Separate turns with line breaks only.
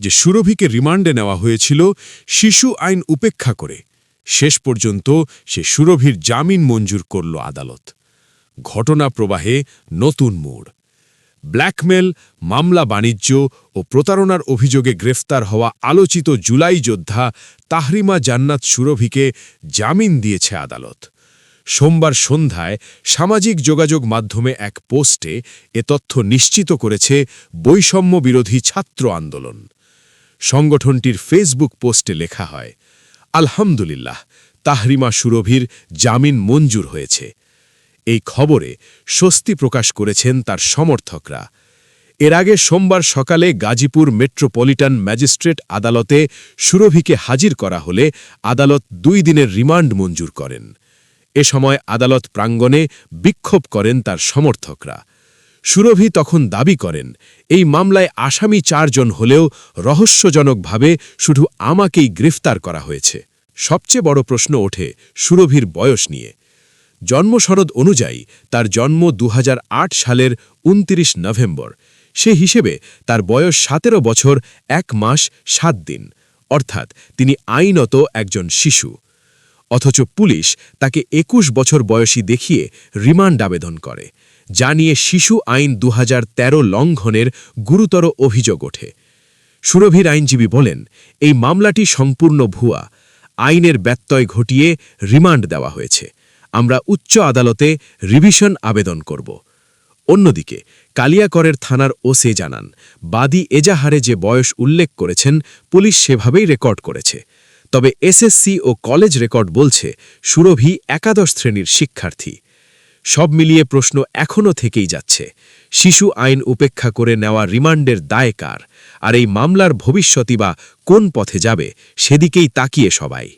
যে সুরভিকে রিমান্ডে নেওয়া হয়েছিল, শিশু আইন উপেক্ষা করে। শেষ পর্যন্ত সে সুরভির জামিন মঞ্জুর করল আদালত। ঘটনা প্রবাহে নতুন মোড়। ব্ল্যাকমেল, মামলা বাণিজ্য ও প্রতারণার অভিযোগে গ্রেফতার হওয়া আলোচিত জুলাই যোদ্ধা তাহরিমা জান্নাত সুরভিকে জামিন দিয়েছে আদালত। সোমবার সন্ধ্যায় সামাজিক যোগাযোগ মাধ্যমে এক পোস্টে এ তথ্য নিশ্চিত করেছে বৈষম্য বিরোধী ছাত্র আন্দোলন। সংগঠনটির ফেসবুক পোস্টে লেখা হয়, আলহামদুলিল্লাহ, তাহরিমা সুরভির জামিন মঞ্জুর হয়েছে। এই খবরে স্বস্তি প্রকাশ করেছেন তার সমর্থকরা। এর আগে সোমবার সকালে গাজীপুর মেট্রোপলিটন ম্যাজিস্ট্রেট আদালতে সুরভিকে হাজির করা হলে আদালত দুই দিনের রিমান্ড মঞ্জুর করেন। এ সময় আদালত প্রাঙ্গণে বিক্ষোভ করেন তার সমর্থকরা। সুরভি তখন দাবি করেন, এই মামলায় আসামি চারজন হলেও রহস্যজনকভাবে শুধু আমাকেই গ্রেফতার করা হয়েছে। সবচেয়ে বড় প্রশ্ন ওঠে সুরভির বয়স নিয়ে। জন্মসনদ অনুযায়ী তার জন্ম দু হাজার আট সালের ২৯ নভেম্বর। সে হিসেবে তার বয়স সতেরো বছর, এক মাস, সাত দিন। অর্থাৎ তিনি আইনত একজন শিশু। অথচ পুলিশ তাকে একুশ বছর বয়সী দেখিয়ে রিমান্ড আবেদন করে যা নিয়ে শিশু আইন দু হাজার তেরো লঙ্ঘনের গুরুতর অভিযোগ ওঠে। সুরভির আইনজীবী বলেন, এই মামলাটি সম্পূর্ণ ভুয়া। আইনের ব্যত্যয় ঘটিয়ে রিমান্ড দেওয়া হয়েছে। আমরা উচ্চ আদালতে রিভিশন আবেদন করব। অন্যদিকে, কালিয়াকরের থানার ওসে জানান, বাদী এজাহারে যে বয়স উল্লেখ করেছেন, পুলিশ সেভাবেই রেকর্ড করেছে। তবে এসএসসি ও কলেজ রেকর্ড বলছে সুরভি একাদশ শ্রেণির শিক্ষার্থী। সব মিলিয়ে প্রশ্ন এখনও থেকেই যাচ্ছে, শিশু আইন উপেক্ষা করে নেওয়া রিমান্ডের দায় কার? আর এই মামলার ভবিষ্যতই বা কোন পথে যাবে, সেদিকেই তাকিয়ে সবাই।